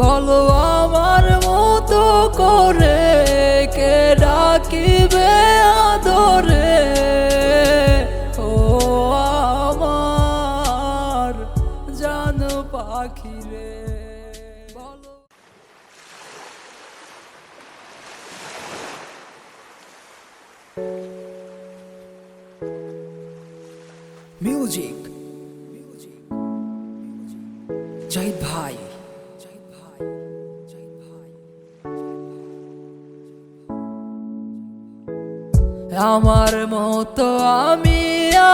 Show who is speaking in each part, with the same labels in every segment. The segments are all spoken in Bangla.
Speaker 1: বলো আমার মতো করে কে ডাকিবে আদরে? ও আমার জান পাখি রে মিউজিক জাহিদ ভাই। আমার মতো আমি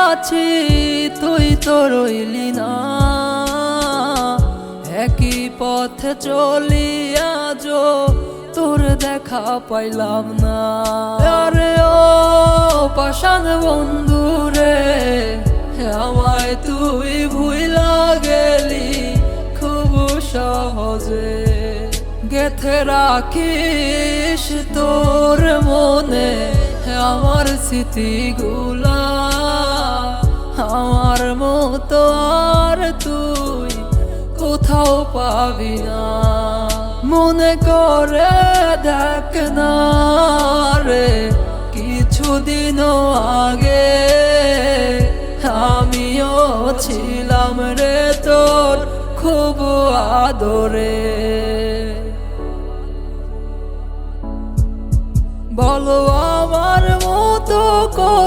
Speaker 1: আছি, তুই তো রইলি না। একই পথে চলি আজ তোর দেখা পাইলাম না। আরে ও পাশান বন্ধু রে, আমায় তুই ভুইলা গেলি খুব সহজে। গেথে রাখিস তোর আমার স্মৃতিগুলা, আমার মতো আর তুই কোথাও পাবি না। মনে করে দেখ না রে, কিছুদিনও আগে আমিও ছিলাম রে তোর খুব আদরে। বলো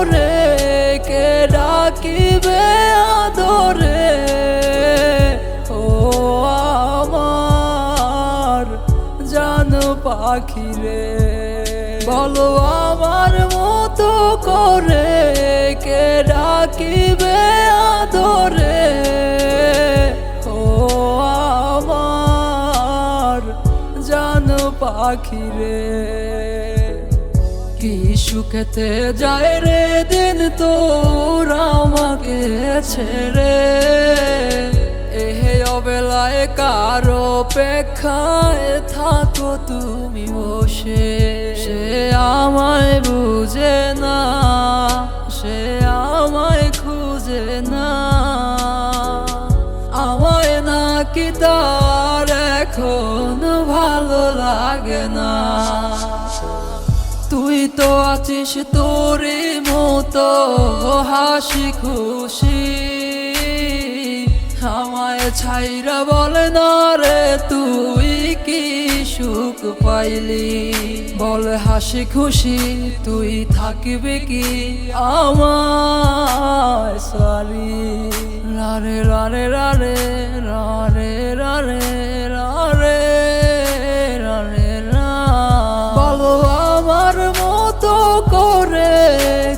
Speaker 1: করে কে ডাকিবে আদরে? ও আমার জান পাখি রে বলো আমার মতো করে, কে ডাকিবে আদরে? ও আমার জান পাখি রে কি সুখেতে যায় রে দিন তোর আমাকে ছেড়ে? এহে অবেলায় কারও অপেক্ষায় থাকো তুমি বসে। সে আমায় বুঝে না, সে আমায় খুঁজে না। আমায় নাকি তার এখন ভালো লাগে না। তো আছিস তোরে মতো হাসি খুশি। আমায় ছাইরা বলে না রে, তুই কি সুখ পাইলি? বল হাসি খুশি, তুই থাকবি কি আমার সারি? রারে রারে রারে রারে রারে করে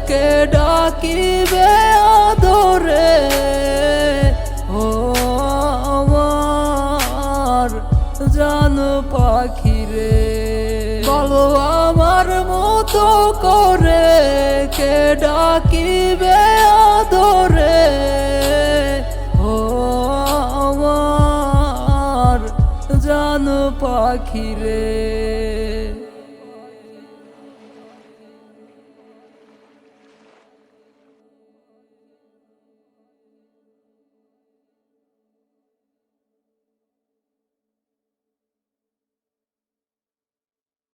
Speaker 1: কে ডাকিবে আদরে? ও আমার জান পাখি রে বলো আমার মতো করে কে ডাকিবে আদরে? ও আমার জান পাখি রে